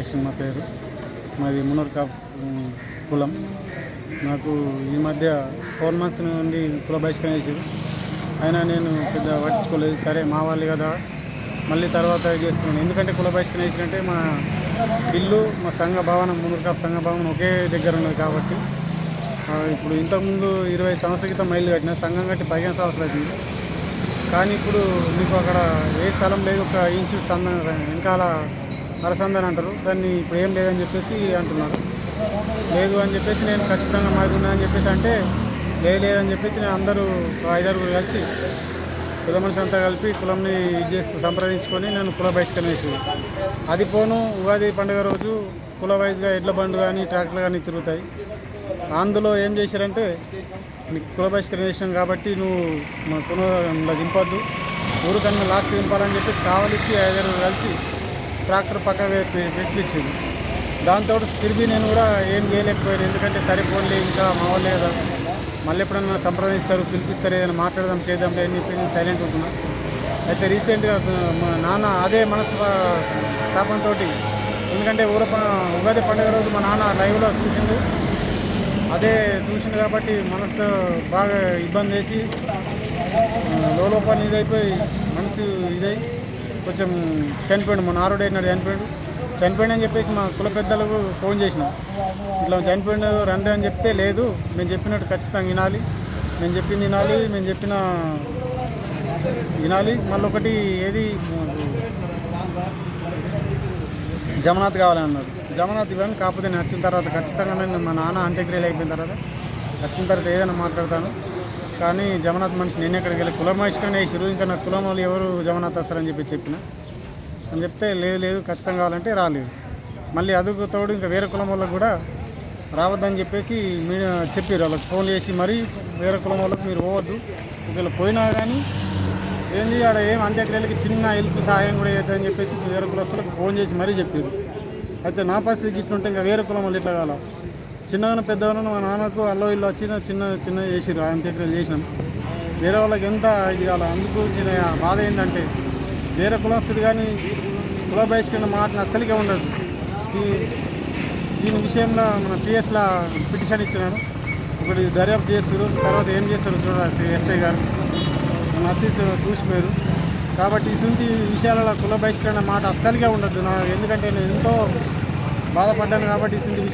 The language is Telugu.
ప్రియదర్శన్ మా పేరు. మాది మునర్కా కులం. నాకు ఈ మధ్య ఫోర్ మంత్స్ నుండి కుల బహిష్కరణ చేసారు అయినా నేను పెద్ద పట్టించుకోలేదు. సరే మా వాళ్ళు కదా. మళ్ళీ తర్వాత చేసుకున్నాను. ఎందుకంటే కుల బహిష్కరణ చేసినంటే మా ఇల్లు మా సంఘ భవనం మునర్కా సంఘ భవనం ఒకే దగ్గర ఉన్నది కాబట్టి ఇప్పుడు ఇంతకుముందు ఇరవై సంవత్సరాల క్రితం మైళ్ళు కట్టిన సంఘం కట్టి పదిహేను సంవత్సరాలు అవుతుంది. కానీ ఇప్పుడు మీకు అక్కడ ఏ స్థలం లేదు ఒక ఇంచు సంఘం వెనకాల అరసందని అంటారు. దాన్ని ఇప్పుడు ఏం లేదని చెప్పేసి అంటున్నారు. లేదు అని చెప్పేసి నేను ఖచ్చితంగా మాది అని చెప్పేసి అంటే లేదు లేదని చెప్పేసి నేను అందరూ ఐదారుగురు కలిసి కుల మనిషి అంతా కలిపి కులంని ఇది చేసుకు సంప్రదించుకొని నేను కుల బహిష్కరణ అది పోను ఉగాది పండుగ రోజు కుల వైజ్గా ఎడ్ల బండ్లు కానీ ట్రాక్టర్లు కానీ తిరుగుతాయి. అందులో ఏం చేశారంటే నీకు కుల బహిష్కరణ చేసినాం కాబట్టి నువ్వు మా కులంలో దింపొద్దు. ఊరికన్నా లాస్ట్ దింపాలని చెప్పేసి కావలిచ్చి ఐదారు కలిసి ట్రాక్టర్ పక్కగా పెట్టించింది. దాంతో తిరిగి నేను కూడా ఏం చేయలేకపోయాను. ఎందుకంటే సరిపోలే ఇంకా మా మళ్ళీ ఎప్పుడన్నా సంప్రదిస్తారు పిలిపిస్తారు ఏదైనా మాట్లాడదాం చేద్దాం అని చెప్పి సైలెంట్ ఉంటున్నా. అయితే రీసెంట్గా మా నాన్న అదే మనసు తాపంతో ఎందుకంటే ఊర ఉగాది పండుగ రోజు మా నాన్న లైవ్లో చూసిండు. అదే చూసిండు కాబట్టి మనసు బాగా ఇబ్బంది చేసి లోపల ఇదైపోయి మనసు ఇదై కొంచెం చనిపోయాడు మా నారుడు అయినాడు చనిపోయాడు. చనిపోయాడు అని చెప్పేసి మా కుల పెద్దలకు ఫోన్ చేసినాం. ఇట్లా చనిపోయిన రండి అని చెప్తే లేదు మేము చెప్పినట్టు ఖచ్చితంగా వినాలి. మేము చెప్పింది వినాలి మేము చెప్పిన వినాలి. మళ్ళీ ఒకటి ఏది? జమనాథ్ కావాలని అన్నారు జమనాథ్ ఇవ్వని కాకపోతే నేను వచ్చిన తర్వాత ఖచ్చితంగా నేను మా నాన్న అంత్యక్రియలు అయిపోయిన తర్వాత వచ్చిన తర్వాత ఏదైనా మాట్లాడతాను. కానీ జగన్నాథ్ మనిషి నేను ఎక్కడికి వెళ్ళి కులం మనిషికనే వేసిరు ఇంకా నా కులం వాళ్ళు ఎవరు జగన్నాథ్ వస్తారని చెప్పి చెప్పిన? అని చెప్తే లేదు లేదు ఖచ్చితంగా కావాలంటే రాలేదు. మళ్ళీ అదుకు తోడు ఇంకా వేరే కులం వాళ్ళకు కూడా రావద్దని చెప్పేసి మీరు చెప్పారు వాళ్ళకి ఫోన్ చేసి మరీ వేరే కులం వాళ్ళకి మీరు పోవద్దు. ఒకవేళ పోయినా కానీ ఏంది ఆడ ఏం అంత్యక్రియలకి చిన్న హెల్ప్ సహాయం కూడా చేద్దామని చెప్పేసి వేరే కులస్తులకు ఫోన్ చేసి మరీ చెప్పారు అయితే నా పరిస్థితికి ఇట్లుంటే ఇంకా వేరే కులం వాళ్ళు ఇట్లా కావాలి? చిన్నగా పెద్దగా మా నాన్నకు అల్లో ఇల్లు వచ్చిన చిన్న చిన్న చేసిరు అంత్యక్రియలు చేసినాం. వేరే వాళ్ళకి ఎంత ఇది కాల అందుకు చిన్న బాధ ఏంటంటే వేరే కులస్తుడు కానీ కుల బహిష్కరణ మాట అస్సలికే ఉండదు. ఈ దీని విషయంలో మన పిఎస్లా పిటిషన్ ఇచ్చినాను ఒకటి దర్యాప్తు చేస్తారు తర్వాత ఏం చేస్తారు చూడాలి ఎస్ఐ గారు. నచ్చి చూసిపోయారు. కాబట్టి ఇటువంటి విషయాలలో కుల బహిష్కరణ మాట అస్సలుగా ఉండదు. నా ఎందుకంటే నేను ఎంతో బాధపడ్డాను కాబట్టి ఇటువంటి విషయం